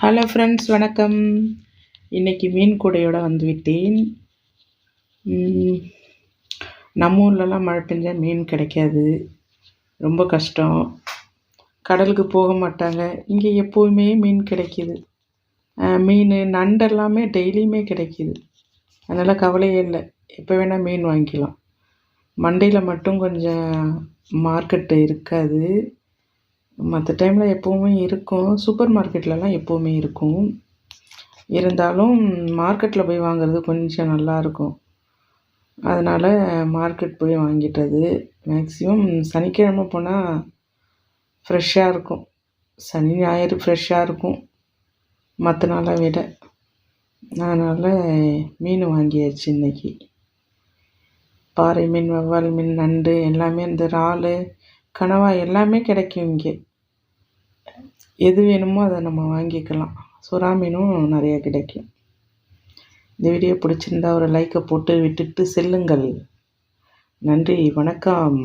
Hello friends வணக்கம். இன்றைக்கி மீன் கூடையோடு வந்துவிட்டேன் நம்ம ஊர்லலாம் மழை பெஞ்சால் மீன் கிடைக்காது. ரொம்ப கஷ்டம். கடலுக்கு போக மாட்டாங்க. இங்கே எப்போவுமே மீன் கிடைக்கிது. மீன் நண்டு எல்லாமே டெய்லியுமே கிடைக்கிது. அதனால் கவலையே இல்லை. எப்போ வேணால் மீன் வாங்கிக்கலாம். மண்டையில் மட்டும் கொஞ்சம் மார்க்கெட்டு இருக்காது. மற்ற டைமில் எப்போவுமே இருக்கும். சூப்பர் மார்க்கெட்லலாம் எப்போவுமே இருக்கும். இருந்தாலும் மார்க்கெட்டில் போய் வாங்குறது கொஞ்சம் நல்லாயிருக்கும் அதனால் மார்க்கெட் போய் வாங்கிட்டது. மேக்ஸிமம் சனிக்கிழமை போனால் ஃப்ரெஷ்ஷாக இருக்கும். சனி ஞாயிறு ஃப்ரெஷ்ஷாக இருக்கும். மற்ற நாளை விட. அதனால் மீன் வாங்கியாச்சு இன்னைக்கு. பாறை மீன் வவ்வால் மீன் நண்டு எல்லாமே இந்த இறால் கனவா எல்லாமே கிடைக்கும் இங்கே. எது வேணுமோ அதை நம்ம வாங்கிக்கலாம். சுறா மீனும் நிறையா கிடைக்கும். இந்த வீடியோ பிடிச்சிருந்தா ஒரு லைக்கை போட்டு விட்டுட்டு செல்லுங்கள். நன்றி வணக்கம்.